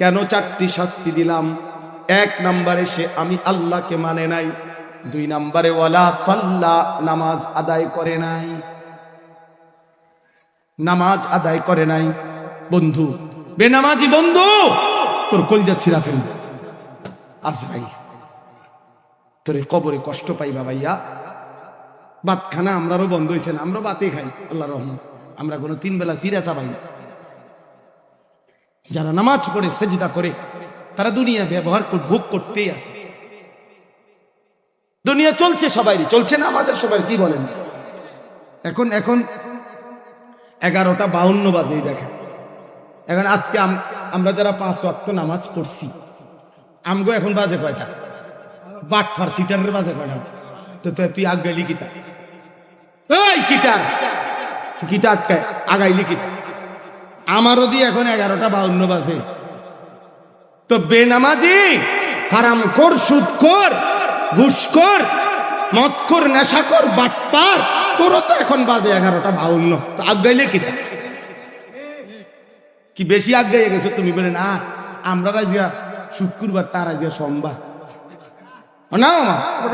কেন চারটি শাস্তি দিলাম? এক নম্বরে সে আমি আল্লাহকে মানে নাই। দুই নম্বরে ওয়ালা সাল্লা নামাজ আদায় করে নাই। নামাজ আদায় করে নাই। বন্ধু, বেনামাজি বন্ধু, তোর কলজা ছিঁড়া ফেলবে। আজরাইল, তোর কবরে কষ্ট পাইবা ভাইয়া। বাতখানা আমরারও বন্ধ হয়েছে না আমরা বাতে খাই আল্লাহ রহমত। আমরা কোনো তিন বেলা সিরা চাবাই না। যারা নামাজ পড়ে, সেজদা করে, তারা দুনিয়া ব্যবহার ভোগ করতেই আছে দুনিয়া চলছে সবাই চলছে না আমাদের সবাই, কি বলেন? এখন এখন এগারোটা বাউন্ন বাজেই দেখেন। এখন আজকে আম- আমরা যারা পাঁচ ওয়াক্ত নামাজ পড়ছি, আমগো এখন বাজে কয়টা? বাটফার সিটারের বাজে কয়টা? তো তুই আগে লিখিতা। এই চিটার! তুই কিতা আটকায়? আগাই লিখিতা। আমারও দিয়ে এখন এগারোটা বাউন্ন বাজে। তো বেনামাজি, হারাম কর সুদ কর ঘুষ কর মদ কর নেশা কর বাটপার, তোরও তো এখন বাজে এগারোটা বাউন্ন। তো আগাইলে কিতা কি বেশি আগাইয়ে গেছো তুমি বলে, না, আমরা রাজিয়া শুক্রবার, তার রাজিয়া সোমবার। না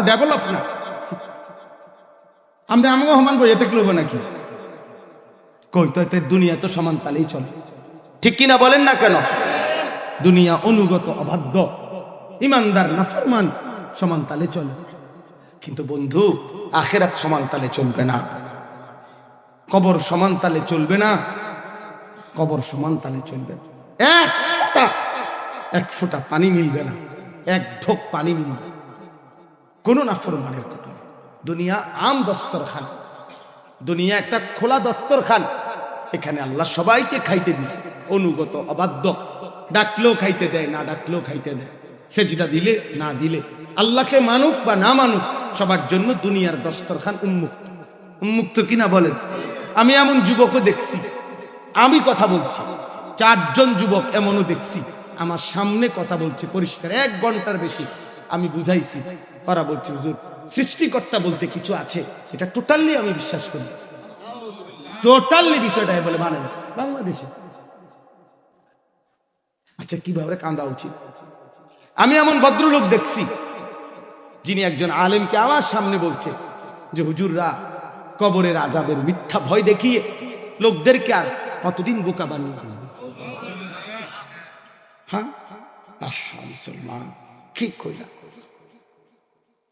ডেভেলপ না। আমরা আমাকে সমান বই এতে লব নাকি? কই তো এতে দুনিয়া তো সমান তালেই চলে। ঠিক কিনা বলেন না কেন? দুনিয়া অনুগত, অবাধ্য, ইমানদার, নাফরমান সমান তালে চলে। কিন্তু বন্ধু, আখেরাত সমান তালে চলবে না। কবর সমান তালে চলবে না। কবর সমান তালে চলবে। এক ফোঁটা এক ফোঁটা পানি মিলবে না। এক ঢোক পানি মিলবে। কোনো নাফরমানের কথা দুনিয়া আম দস্তরখান। দুনিয়া একটা খোলা দস্তরখান। এখানে আল্লাহ সবাইকে খাইতে দিছে। অনুগত, অবাধ্য। ডাকলেও খাইতে দেয়, না ডাকলেও খাইতে দেয়। সেজদা দিলে, না দিলে। আল্লাহকে মানুক বা না মানুক, সবার জন্য দুনিয়ার দস্তরখান উন্মুক্ত। উন্মুক্ত কিনা বলেন? আমি এমন যুবকও দেখছি। আমি কথা বলছি। চারজন যুবক এমনও দেখছি। আমার সামনে কথা বলছে, পরিষ্কার। এক ঘণ্টার বেশি আমি বুঝাইছি। ওরা বলছে, হুজুর, সৃষ্টিকর্তা বলতে কিছু আছে। এটা টোটালি আমি বিশ্বাস করি। টোটালি বিষয়টা বলে মানে বাংলাদেশে। আচ্ছা কীভাবে কান্দা উচিত? আমি এমন ভদ্রলোক দেখছি, যিনি একজন আলেমকে আমার সামনে বলছে যে, হুজুররা কবরের আজাবের মিথ্যা ভয় দেখিয়ে লোকদেরকে আর কতদিন বোকা বানিয়ে? হ্যাঁ? মুসলমান, কি কইলা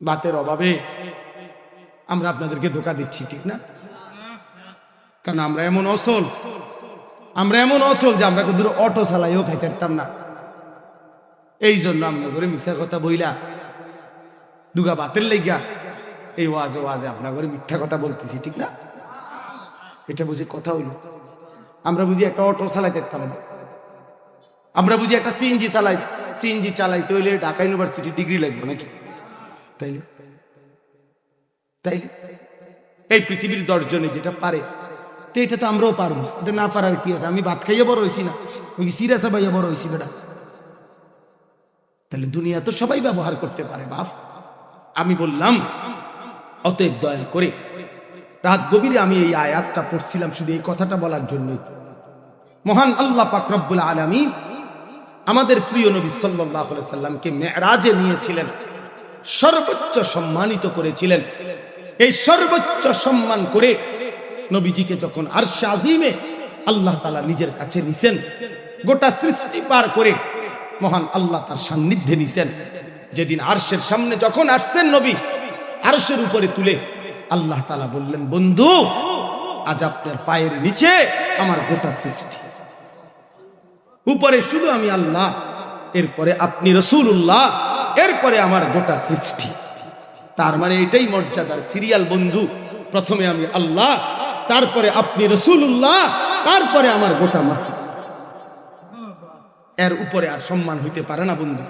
বাতের অভাবে আমরা আপনাদেরকে ধোকা দিচ্ছি, ঠিক না? কারণ আমরা এমন অচল। আমরা এমন অচল যে আমরা কিন্তু অটো চালাইও খাইতে পারতাম না। এই জন্য আমরা করে মিশা কথা বইলা দুগা বাতের লেগা এই ওয়াজে ওয়াজে আপনার ঘরে মিথ্যা কথা বলতেছি, ঠিক না? এটা বুঝি কথা হইল। আমরা বুঝি একটা অটো চালাইতে পারতাম না। আমরা বুঝি একটা সিএনজি চালাই, সিএনজি চালাইতে হইলে ঢাকা ইউনিভার্সিটি ডিগ্রি লাগবে নাকি? তাইলে? তাই এই পৃথিবীর দশজনে যেটা পারে তো এটা তো আমরাও পারব। এটা না পারার কি আছে? আমি ভাত খাইয়ে বড় হয়েছি না। ওই সিরিয়াসা ভাইয়া বড় হয়েছি বেটা। তাহলে দুনিয়া তো সবাই ব্যবহার করতে পারে, বাপ। আমি বললাম, অতএব দয়া করে রাত গভীরে আমি এই আয়াতটা পড়ছিলাম শুধু এই কথাটা বলার জন্যই। মহান আল্লাহ পাক রব্বুল আলামিন আমাদের প্রিয় নবী আলাইহি সাল্লামকে মেরাজে নিয়েছিলেন। সর্বোচ্চ সম্মানিত করেছিলেন। এই সর্বোচ্চ সম্মান করে নবীজিকে যখন আরশে আজিমে আল্লাহ তাআলা নিজের কাছে নিছেন, গোটা সৃষ্টি পার করে মহান আল্লাহ তার সান্নিধ্যে নিছেন। যেদিন আরশের সামনে যখন আসছেন নবী, আরশের উপরে তুলে আল্লাহ তালা বললেন, বন্ধু, আজ আপনার পায়ের নিচে আমার গোটা সৃষ্টি। উপরে শুধু আমি আল্লাহ, এরপরে আপনি রসুল উল্লাহ এরপরে আমার গোটা সৃষ্টি। তার মানে এটাই মর্যাদার সিরিয়াল বন্ধু। প্রথমে আমি আল্লাহ তারপরে আপনি রসুল্লাহ তারপরে আমার গোটা মা। এর উপরে আর সম্মান হইতে পারে না, বন্ধু।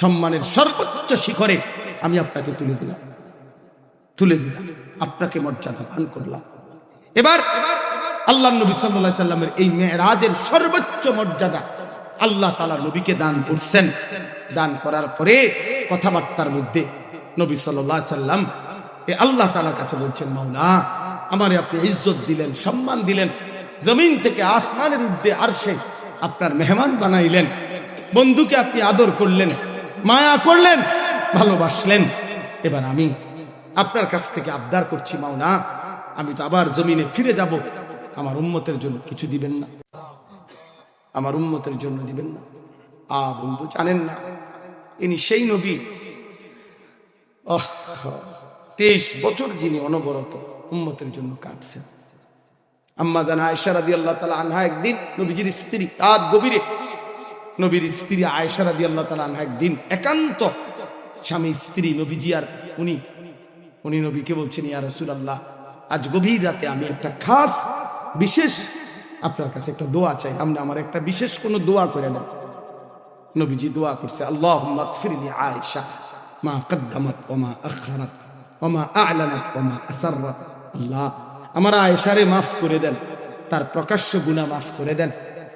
সম্মানের সর্বোচ্চ শিখরে আমি আপনাকে তুলে দিলাম। তুলে দিলাম। আপনাকে মর্যাদা পান করলাম। এবার আল্লাহ নবী সাল্লাহ সাল্লামের এই মেয়েরাজের সর্বোচ্চ মর্যাদা আল্লাহ তালা নবীকে দান করছেন। দান করার পরে কথাবার্তার মধ্যে নবী সাল্লাহ সাল্লাম এ আল্লাহ তালার কাছে বলছেন, মাওলা আমারে আপনি ইজ্জত দিলেন, সম্মান দিলেন। জমিন থেকে আসমানের উদ্দে আরশে আপনার মেহমান বানাইলেন। বন্ধুকে আপনি আদর করলেন, মায়া করলেন, ভালোবাসলেন। এবার আমি আপনার কাছ থেকে আবদার করছি, মাওনা, আমি তো আবার জমিনে ফিরে যাব। আমার উম্মতের জন্য কিছু দিবেন না। আমার উম্মতের জন্য দিবেন না। আ, বন্ধু, জানেন না, ইনি সেই নবী। তেইশ বছর যিনি অনবরত উম্মতের জন্য কাঁদছেন আম্মা জানা আয়সা রাদি আল্লাহ তালা আনহা একদিন নবীজির স্ত্রী রাত গভীরে। নবীর স্ত্রী আয়সা রাদি আল্লাহ তালা আনহা একদিন একান্ত স্বামী স্ত্রী নবীজি আর উনি উনি নবীকে বলছেন, ইয়া রসুল আল্লাহ আজ গভীর রাতে আমি একটা খাস, বিশেষ আপনার কাছে একটা দোয়া চাই। আমরা আমার একটা বিশেষ কোনো দোয়া করে নেন নবীজি দোয়া করছে আল্লাহ মাগফিরলি আয়েশা মা কদ্দামাত ওমা আখারাত ওমা আলানাত ওমা আসাররাত। আল্লাহ, আমার আয়েশারে মাফ করে দেন, তার প্রকাশ্য গুনাহ মাফ করে দেন,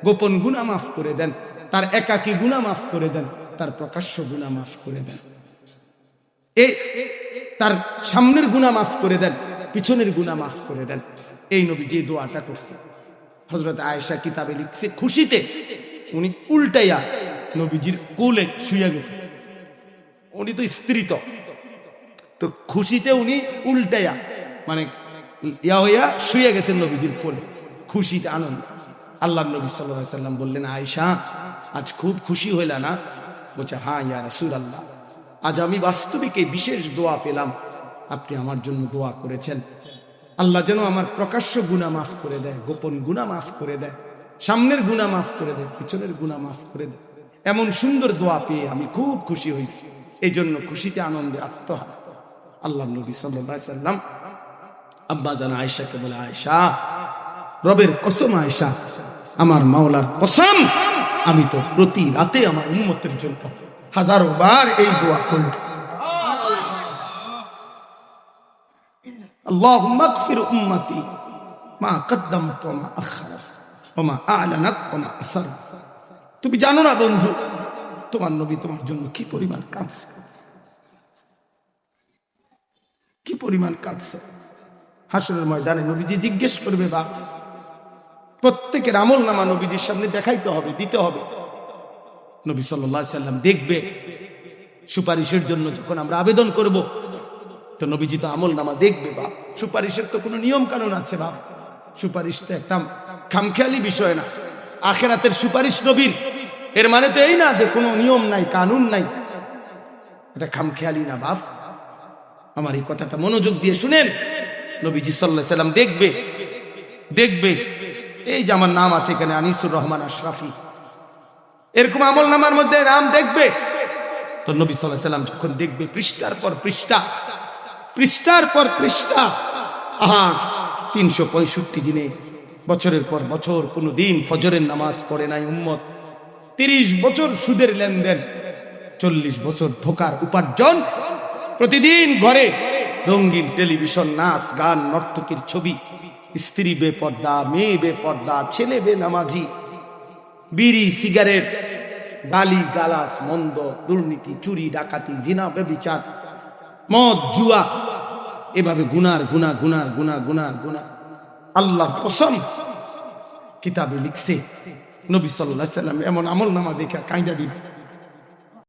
গোপন গুনাহ মাফ করে দেন, তার একাকী গুনাহ মাফ করে দেন, তার প্রকাশ্য গুনাহ মাফ করে দেন। এ, তার সামনের গুনাহ মাফ করে দেন, পিছনের গুনাহ মাফ করে দেন। এই নবী যে দোয়াটা করছে হজরত আয়েশা কিতাবে লিখছে খুশিতে, উনি উল্টাইয়া নবীজির কোলে শুয়ে গেছে। উনি তো স্ত্রী তো খুশিতে উনি উল্টাইয়া মানে ইয়া হইয়া শুয়ে গেছেন নবীজির কোলে। খুশিতে আনন্দ। আল্লাহ নবী সাল্লাহ সাল্লাম বললেন, আয়েশা, আজ খুব খুশি হইলা না? বলছে হ্যাঁ ইয়া রসুল আল্লাহ আজ আমি বাস্তবিক বিশেষ দোয়া পেলাম। আপনি আমার জন্য দোয়া করেছেন। আল্লাহ যেন আমার প্রকাশ্য গুণা মাফ করে দেয়, গোপন গুণা মাফ করে দেয়, সামনের গুণা মাফ করে দেয়, পিছনের গুণা মাফ করে দেয়। এমন সুন্দর দোয়া পেয়ে আমি খুব খুশি হয়েছি। এই জন্য খুশিতে আনন্দে আত্মহারা। আল্লাহ নবী সাল্লাহ সাল্লাম আব্বা জানা আয়সাকে বলে আয়সা রবের কসম আয়সা আমার মাওলার কসম আমি তো প্রতি রাতে আমার উন্মতের জন্য হাজারো বার এই দোয়া করি اللهم اغفر امتي ما قدمت وما اخرت وما اعلنت وما اسرت তুমি জানো না বন্ধু তোমার নবী তোমার জন্য কি পরিমাণ কাঁদছে কি পরিমাণ কাঁদছে হাসনের ময়দানে নবীজি জিজ্ঞেস করবে, বাপ, প্রত্যেকের আমল নামা নবীজির সামনে দেখাইতে হবে, দিতে হবে। নবী সাল্লাহ সাল্লাম দেখবে, সুপারিশের জন্য যখন আমরা আবেদন করব, তো নবীজি তো আমল নামা দেখবে, বাপ, সুপারিশের তো কোনো নিয়ম কানুন আছে, বাপ। সুপারিশ তো একটা খামখেয়ালি বিষয় না। আখেরাতের সুপারিশ নবীর। এর মানে তো এই না যে কোনো নিয়ম নাই, কানুন নাই। এটা খামখেয়ালি না, বাপ। আমার এই কথাটা মনোযোগ দিয়ে শুনেন। নবীজি সাল্লাহ সাল্লাম দেখবে দেখবে। এই যে আমার নাম আছে এখানে, আনিসুর রহমান আশরাফি। এরকম আমল নামার মধ্যে নাম দেখবে। তো নবী সাল্লাহ সাল্লাম যখন দেখবে, পৃষ্ঠার পর পৃষ্ঠা, পৃষ্ঠার পর পৃষ্ঠা, আহা, তিনশো পঁয়ষট্টি দিনে, বছরের পর বছর, কোনো দিন ফজরের নামাজ পড়ে নাই উম্মত। তিরিশ বছর সুদের লেনদেন, চল্লিশ বছর ধোকার উপার্জন, প্রতিদিন ঘরে রঙিন টেলিভিশন, নাচ, গান, নর্তকীর ছবি। স্ত্রী বেপর্দা মেয়ে বেপর্দা ছেলে বে নামাজি। বিড়ি, সিগারেট গালি গালাস, মন্দ, দুর্নীতি, চুরি, ডাকাতি, জিনা বেবিচার মদ, জুয়া, এভাবে গুনার গুনা গুনার গুনা গুনার গুনা আল্লাহর কসম কিতাবে লিখছে, নবী সাল্লাহ সাল্লাম এমন আমল নামা দেখে কাঁদা দিবে।